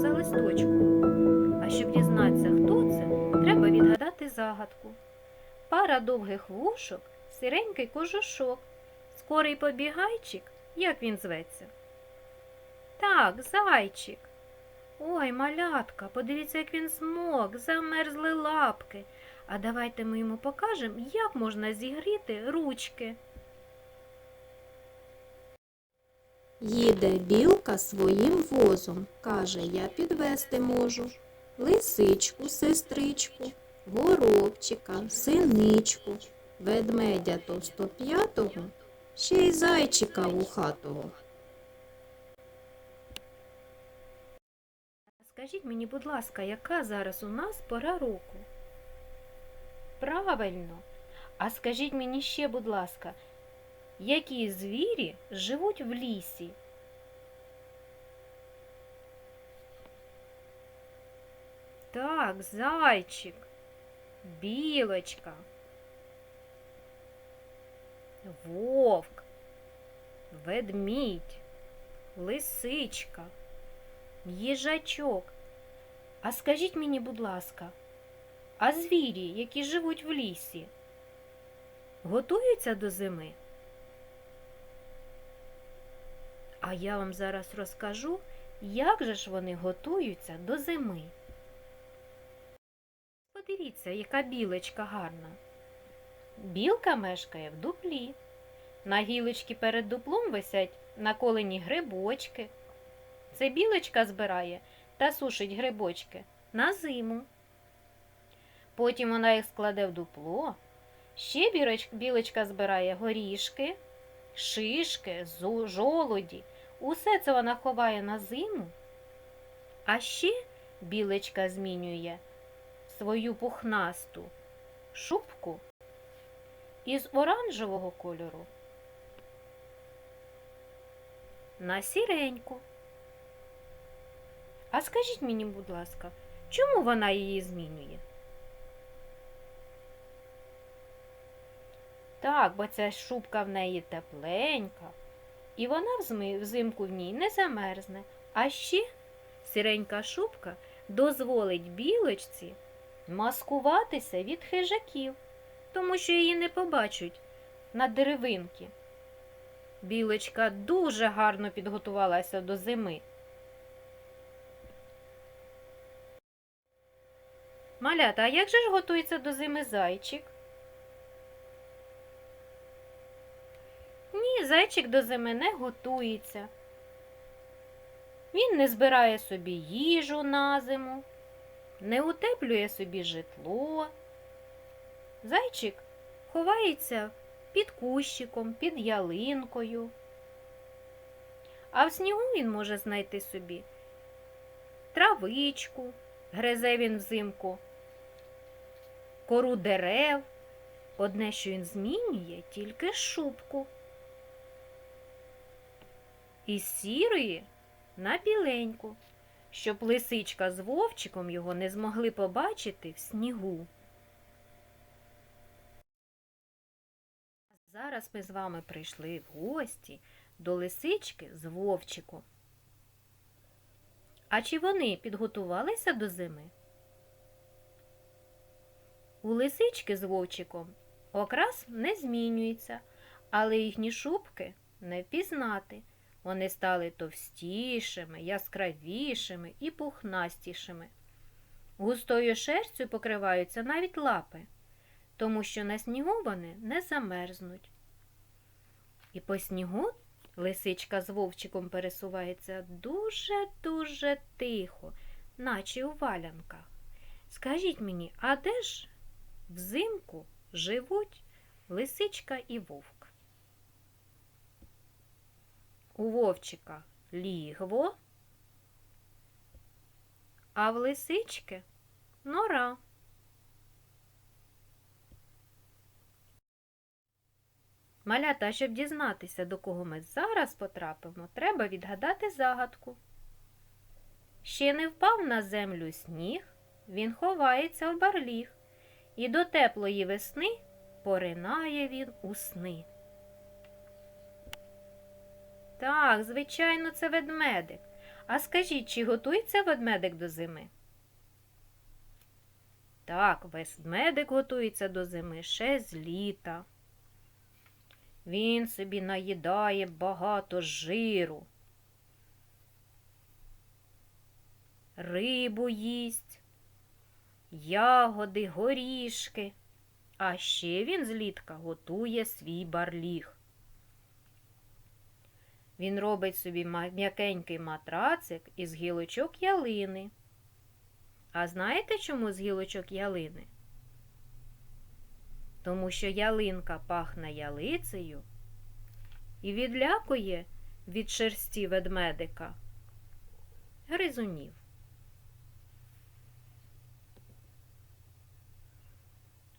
за листочком. А щоб дізнатися, хто це, треба відгадати загадку. Пара довгих вушок, сиренький кожушок, скорий побігайчик, як він зветься? Так, зайчик. Ой, малятка, подивіться, як він змок, замерзли лапки. А давайте ми йому покажемо, як можна зігріти ручки. Їде білка своїм возом, каже, я підвести можу. Лисичку, сестричку, горобчика, синичку, ведмедя товстоп'ятого, ще й зайчика вухатого. Скажіть мені, будь ласка, яка зараз у нас пора року? Правильно. А скажіть мені ще, будь ласка, які звірі живуть в лісі? Так, зайчик, білочка, вовк, ведмідь, лисичка їжачок. А скажіть мені, будь ласка, а звірі, які живуть в лісі, готуються до зими? А я вам зараз розкажу, як же ж вони готуються до зими. Подивіться, яка білочка гарна. Білка мешкає в дуплі. На гілочці перед дуплом висять наколені грибочки. Це білочка збирає та сушить грибочки на зиму. Потім вона їх складе в дупло. Ще білочка збирає горішки, шишки, жолуді. Усе це вона ховає на зиму. А ще білочка змінює свою пухнасту шубку із оранжевого кольору на сіреньку. А скажіть мені, будь ласка, чому вона її змінює? Так, бо ця шубка в неї тепленька, і вона взимку в ній не замерзне. А ще сіренька шубка дозволить білочці маскуватися від хижаків, тому що її не побачать на деревинки. Білочка дуже гарно підготувалася до зими. Малята, а як же ж готується до зими зайчик? Ні, зайчик до зими не готується. Він не збирає собі їжу на зиму, не утеплює собі житло. Зайчик ховається під кущиком, під ялинкою. А в снігу він може знайти собі травичку, гризе він взимку, кору дерев. Одне, що він змінює, тільки шубку. Із сірої на біленьку, щоб лисичка з вовчиком його не змогли побачити в снігу. Зараз ми з вами прийшли в гості до лисички з вовчиком. А чи вони підготувалися до зими? У лисички з вовчиком окрас не змінюється, але їхні шубки не впізнати. Вони стали товстішими, яскравішими і пухнастішими. Густою шерстю покриваються навіть лапи, тому що на снігу вони не замерзнуть. І по снігу лисичка з вовчиком пересувається дуже-дуже тихо, наче у валянках. Скажіть мені, а де ж взимку живуть лисичка і вовк? У вовчика лігво, а в лисички нора. Малята, щоб дізнатися, до кого ми зараз потрапимо, треба відгадати загадку. Ще не впав на землю сніг, він ховається в барліг, і до теплої весни поринає він у сни. Так, звичайно, це ведмедик. А скажіть, чи готується ведмедик до зими? Так, ведмедик готується до зими ще з літа. Він собі наїдає багато жиру. Рибу їсть, ягоди, горішки. А ще він злітка готує свій барліг. Він робить собі м'якенький матрацик із гілочок ялини. А знаєте, чому з гілочок ялини? Тому що ялинка пахне ялицею і відлякує від шерсті ведмедика гризунів.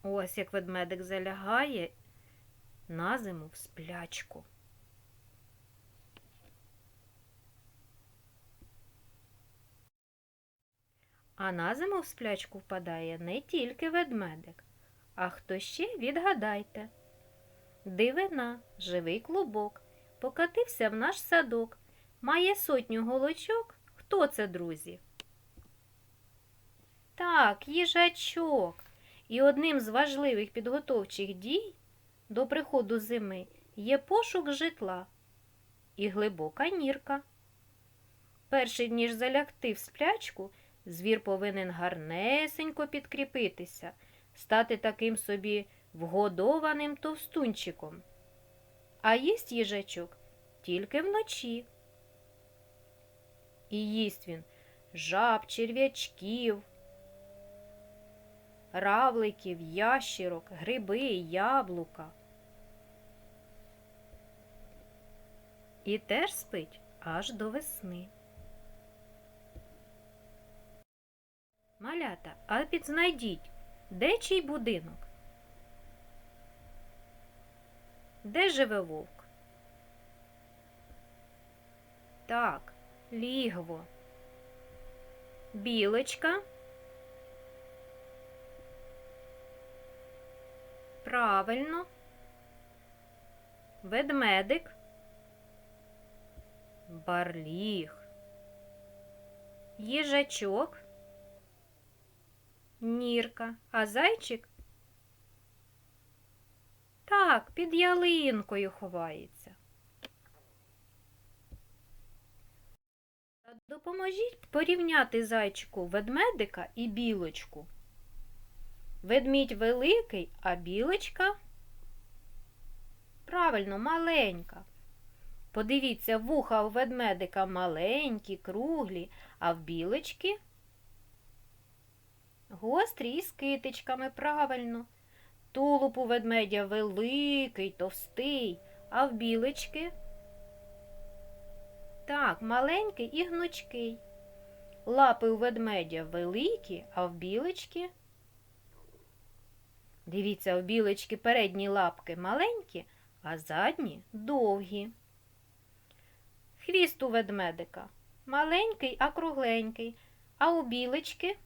Ось як ведмедик залягає на зиму в сплячку. А на зиму в сплячку впадає не тільки ведмедик, а хто ще відгадайте. Дивина, живий клубок, покатився в наш садок, має сотню голочок. Хто це, друзі? Так, їжачок. І одним з важливих підготовчих дій до приходу зими є пошук житла і глибока нірка. Перший ніж залягти в сплячку, звір повинен гарнесенько підкріпитися, стати таким собі вгодованим товстунчиком. А їсть їжачок тільки вночі. І їсть він жаб, черв'ячків, равликів, ящірок, гриби, яблука. І теж спить аж до весни. Малята, а підзнайдіть, де чий будинок? Де живе вовк? Так, лігво. Білочка. Правильно. Ведмедик. Барліг. Їжачок. Нірка. А зайчик? Так, під ялинкою ховається. Допоможіть порівняти зайчику ведмедика і білочку. Ведмідь великий, а білочка правильно, маленька. Подивіться, вуха у ведмедика маленькі, круглі, а в білочки гострі і з китичками, правильно. Тулуб у ведмедя великий, товстий, а в білочки так, маленький і гнучкий. Лапи у ведмедя великі, а в білочки. Дивіться, у білочки передні лапки маленькі, а задні довгі. Хвіст у ведмедика маленький, а кругленький, а у білочки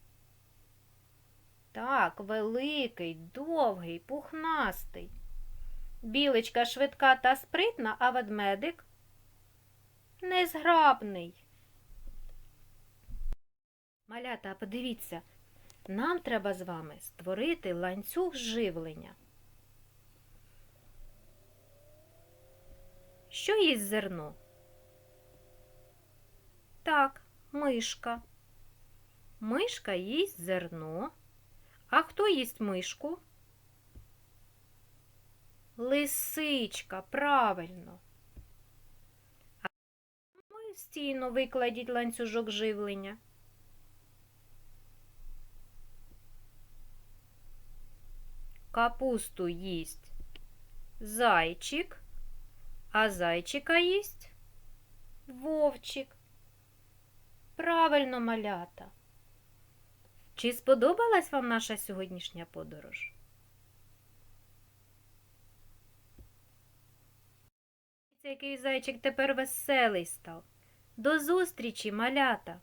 так, великий, довгий, пухнастий. Білочка швидка та спритна, а ведмедик незграбний. Малята, подивіться, нам треба з вами створити ланцюг живлення. Що їсть зерно? Так, мишка. Мишка їсть зерно. А хто їсть мишку? Лисичка, правильно. Самостійно викладіть ланцюжок живлення. Капусту їсть зайчик, а зайчика їсть вовчик. Правильно, малята. Чи сподобалась вам наша сьогоднішня подорож? Який зайчик тепер веселий став. До зустрічі, малята!